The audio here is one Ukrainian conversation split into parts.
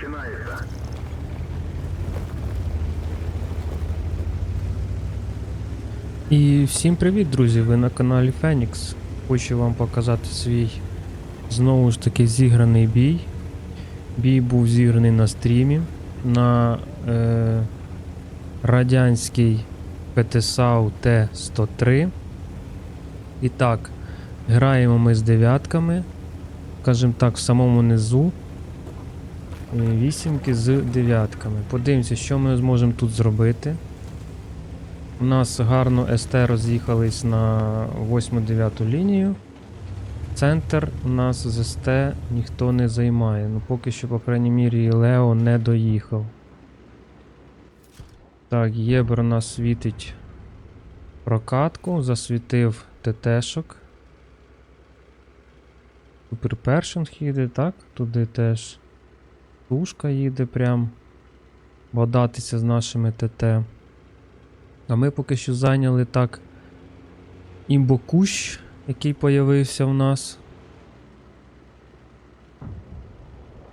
начинается. І всім привіт, друзі! Ви на каналі Фенікс. Хочу вам показати свій знову ж таки зіграний бій. Бій був зіграний на стрімі на е, радянський ПТСАУ Т-103. І так, граємо ми з дев'ятками, скажімо так, в самому низу. Е, Вісімки з дев'ятками. Подивимося, що ми зможемо тут зробити. У нас гарно СТ роз'їхались на 8-9 лінію. Центр у нас з СТ ніхто не займає. Ну поки що, по крайній мірі, Лео не доїхав. Так, Єбер у нас світить прокатку, засвітив ТТшок. Супер першинг їде, так? Туди теж. Тушка їде прям. Бодатися з нашими ТТ. А ми поки що зайняли так імбокущ, який появився в нас.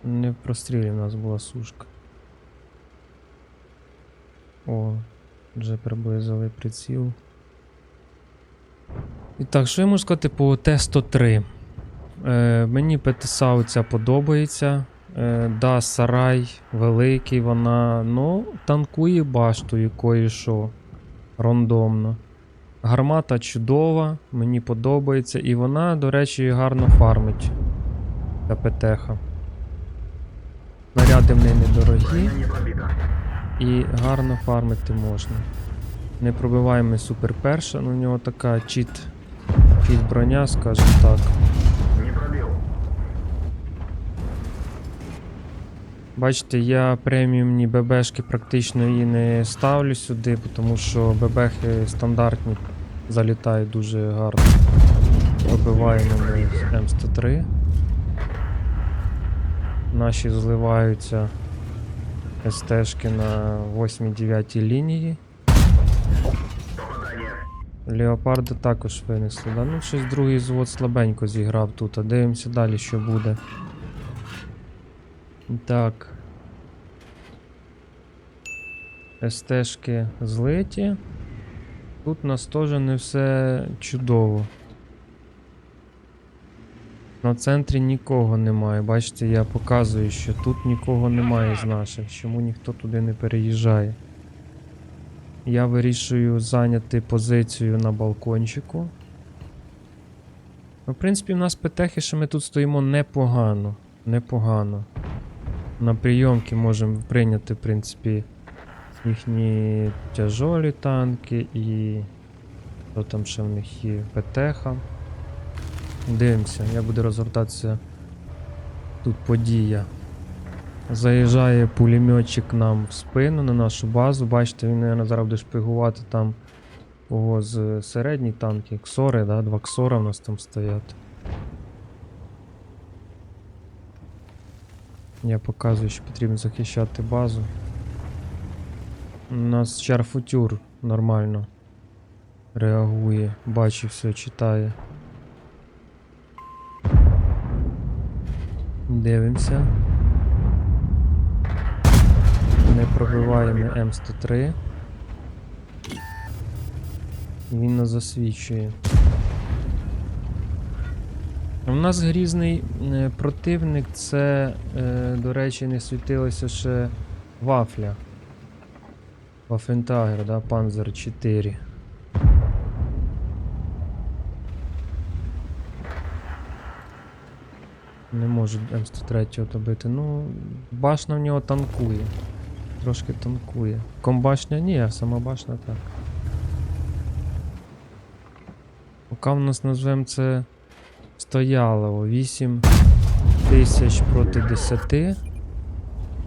Не в прострілі в нас була сушка. О, вже приблизили приціл. І так, що я можу сказати по Т-103? Е, мені ПТСАУ ця подобається. Е, да, сарай великий, вона, ну, танкує башту якої що рандомно. Гармата чудова, мені подобається, і вона, до речі, гарно фармить. Та ПТХ. Снаряди в неї недорогі і гарно фармити можна. Не пробиваємо супер перша, ну у нього така чіт, чіт броня, скажімо так. Бачите, я преміумні ББшки практично і не ставлю сюди, тому що ББхи стандартні залітають дуже гарно. Пробиваємо ми М103. Наші зливаються СТшки на 8-9 лінії. Леопарда також винесли. Да? Ну, щось другий звод слабенько зіграв тут, а дивимося далі, що буде. Так. СТшки злиті. Тут у нас теж не все чудово. На центрі нікого немає. Бачите, я показую, що тут нікого немає з наших. Чому ніхто туди не переїжджає? Я вирішую зайняти позицію на балкончику. Ну, в принципі, в нас петехи, що ми тут стоїмо непогано. Непогано. На прийомки можемо прийняти, в принципі, їхні тяжолі танки і. Що там ще в них є? ПТХ. Дивимося, як буде розгортатися тут подія. Заїжджає пулеметчик нам в спину на нашу базу. Бачите, він, наверное, зараз буде шпигувати там кого з середніх танків. Ксори, да? Два ксора в нас там стоять. Я показую, що потрібно захищати базу. У нас чарфутюр нормально реагує, бачить все, читає. Дивимося. Не пробиваємо М103. Він нас засвічує. У нас грізний е, противник це, е, до речі, не світилося ще вафля. Вафентагер, да, Панзер 4. Не можу М103 добити. Ну, башня в нього танкує. Трошки танкує. Комбашня ні, а сама башня так. Поки в нас назвемо це стояло 8 тисяч проти 10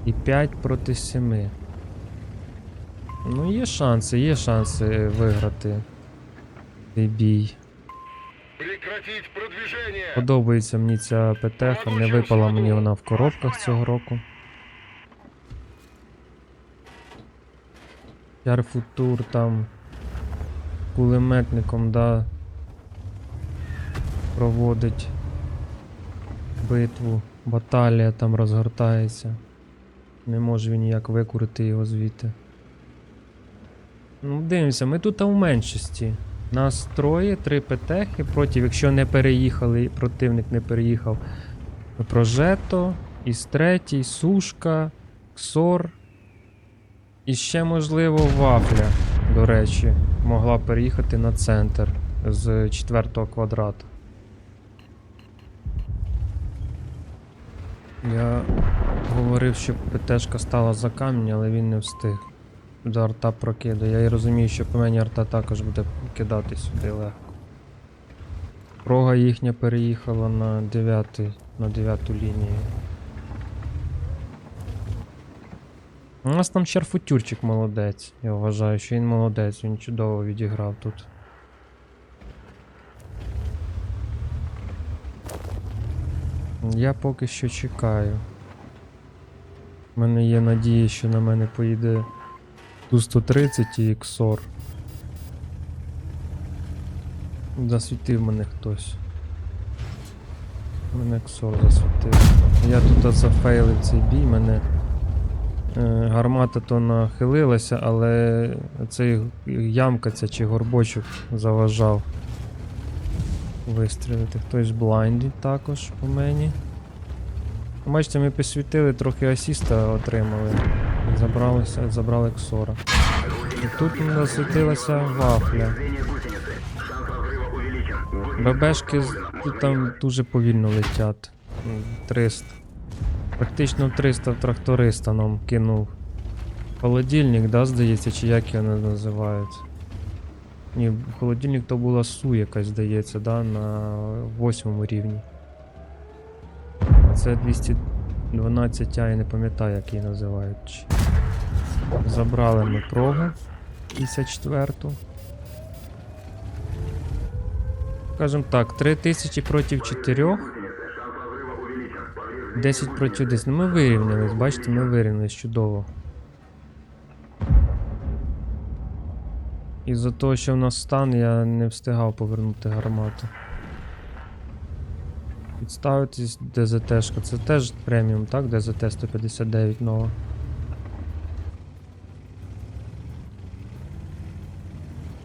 і 5 проти 7. Ну, є шанси, є шанси виграти цей бій. Подобається мені ця ПТХ, не випала мені вона в коробках цього року. Ярфутур там кулеметником, да, проводить битву, баталія там розгортається. Не може він ніяк викурити його звідти. Ну, дивимося, ми тут у меншості. Нас троє, три петехи проти, якщо не переїхали, противник не переїхав. Прожето, із третій, сушка, ксор. І ще, можливо, вафля, до речі, могла переїхати на центр з четвертого квадрата. Я говорив, що ПТшка стала за камінь, але він не встиг. До арта прокидає. Я і розумію, що по мені арта також буде кидати сюди легко. Прога їхня переїхала на 9, на 9 лінію. У нас там Чарфутюрчик молодець. Я вважаю, що він молодець, він чудово відіграв тут. Я поки що чекаю. У мене є надія, що на мене поїде Ту-130 і XOR. Засвітив мене хтось. Мене XOR засвітив. Я тут зафейлив цей бій, мене е, гармата то нахилилася, але цей ямка ця чи горбочок заважав вистрілити. Хтось блайндить також по мені. Бачите, ми посвітили, трохи асіста отримали. Забралися, забрали ксора. І тут засвітилася вафля. ББшки там дуже повільно летять. 300. Практично 300 тракториста нам кинув. Холодильник, да, здається, чи як його називають. Ні, холодильник то була су якась, здається, да, на восьмому рівні. Це 212 а я не пам'ятаю, як її називають. Забрали ми прогу 54-ту. Скажем так, 3000 проти 4, Гусеницы. Шанс разрыва увеличен. Подвижный 10 проти 10. Ну ми вирівнялись, бачите, ми вирівнялись чудово. Із-за того, що в нас стан, я не встигав повернути гармату. Підставитись ДЗТ-шка. Це теж преміум, так? ДЗТ 159 нова.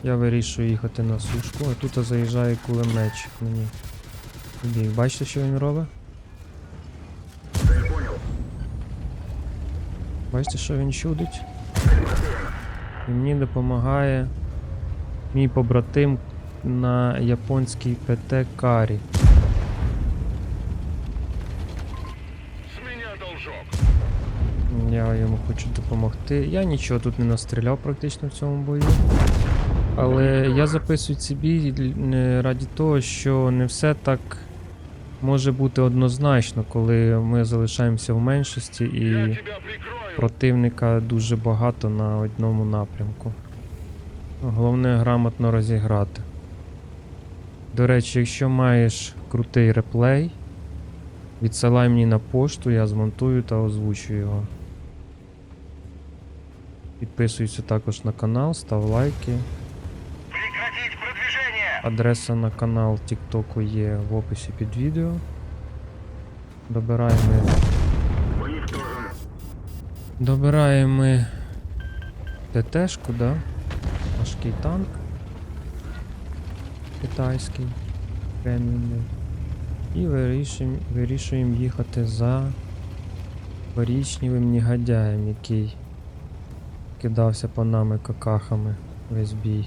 Я вирішую їхати на сушку, а тут заїжджає кулеметчик мені. Бій. Бачите, що він робить? Бачите, що він чудить? І мені допомагає мій побратим на японській ПТ Карі. Я йому хочу допомогти. Я нічого тут не настріляв практично в цьому бою. Але я записую ці бій е, раді того, що не все так може бути однозначно, коли ми залишаємося в меншості і противника дуже багато на одному напрямку. Головне грамотно розіграти. До речі, якщо маєш крутий реплей, відсилай мені на пошту, я змонтую та озвучу його. Підписуйся також на канал, став лайки. Адреса на канал TikTok є в описі під відео. Добираємо. Добираємо ТТшку, да? Важкий танк. Китайський. Преміумний. І вирішуємо, вирішуємо їхати за корічневим негодяєм, який кидався по нами какахами весь бій.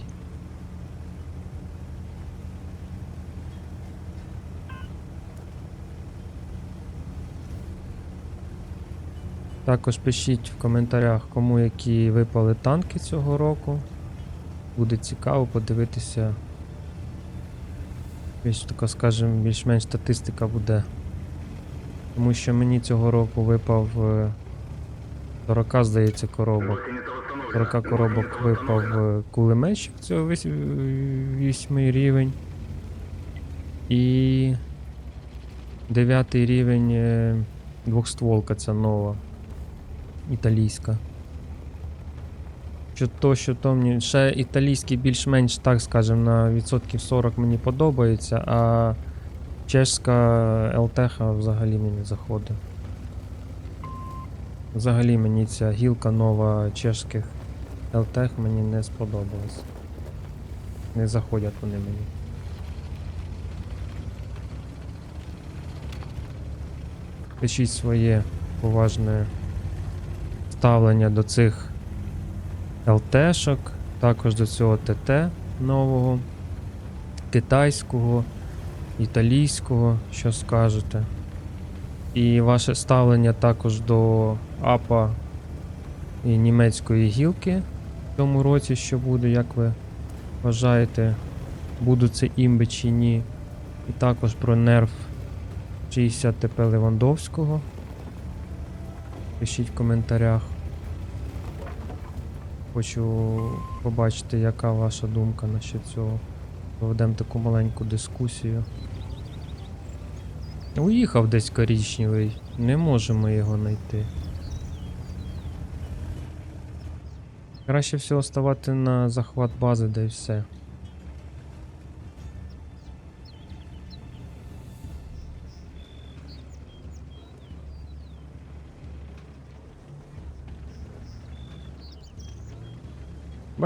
Також пишіть в коментарях, кому які випали танки цього року. Буде цікаво подивитися. Більш така, скажімо, більш-менш статистика буде. Тому що мені цього року випав е, 40, здається, коробок. 40 коробок випав е, кулеметчик цього весь вісьмий рівень. І дев'ятий рівень е, двохстволка ця нова. Італійська. Що то, що то мені. Ще італійський більш-менш, так скажем, на відсотків 40 мені подобається, а чешська ЛТХ взагалі мені заходить. Взагалі мені ця гілка нова чешських LTEC мені не сподобалась. Не заходять вони мені. Пишіть своє поважне ставлення до цих ЛТшок, також до цього ТТ нового, китайського, італійського, що скажете. І ваше ставлення також до АПА і німецької гілки в цьому році, що буде, як ви вважаєте, будуть це імби чи ні. І також про нерв 60 ТП Левандовського. Пишіть в коментарях. Хочу побачити, яка ваша думка насчет цього. Проведемо таку маленьку дискусію. Уїхав десь корічневий, не можемо його знайти. Краще всього ставати на захват бази, де і все.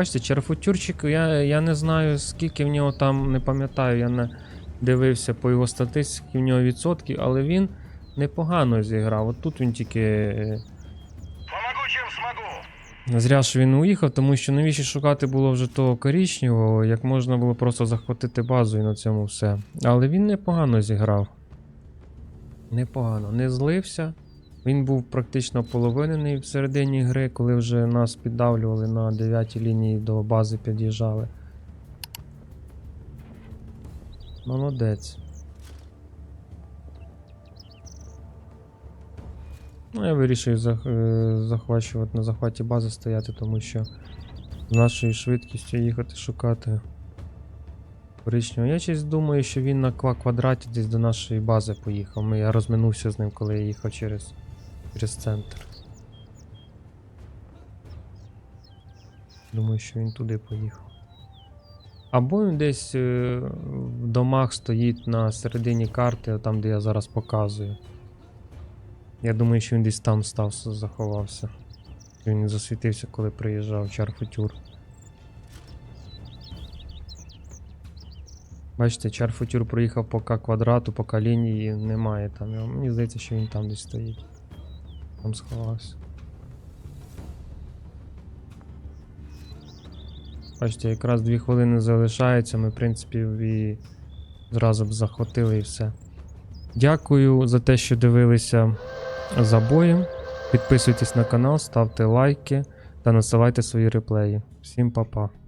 Бачите, черфутюрчик, я, я не знаю, скільки в нього там, не пам'ятаю, я не дивився по його статистиці, в нього відсотків, але він непогано зіграв. От тут він тільки. е. Зря що він уїхав, тому що навіщо шукати було вже того корічневого, як можна було просто захватити базу і на цьому все. Але він непогано зіграв. Непогано. Не злився. Він був практично половинений в середині гри, коли вже нас піддавлювали на 9 лінії до бази під'їжджали. Молодець. Ну, я вирішив е, захвачувати на захваті бази стояти, тому що з нашою швидкістю їхати шукати коричневого. Я щось думаю, що він на ква квадраті десь до нашої бази поїхав. Я розминувся з ним, коли я їхав через, через центр. Думаю, що він туди поїхав. Або він десь е, в домах стоїть на середині карти, там, де я зараз показую. Я думаю, що він десь там став, заховався. Він засвітився, коли приїжджав Чарфутюр. Бачите, Чарфутюр проїхав по квадрату, по К лінії немає там. Мені здається, що він там десь стоїть. Там сховався. Бачите, якраз дві хвилини залишається, ми, в принципі, і зразу б захватили і все. Дякую за те, що дивилися за боєм. Підписуйтесь на канал, ставте лайки та насилайте свої реплеї. Всім па-па.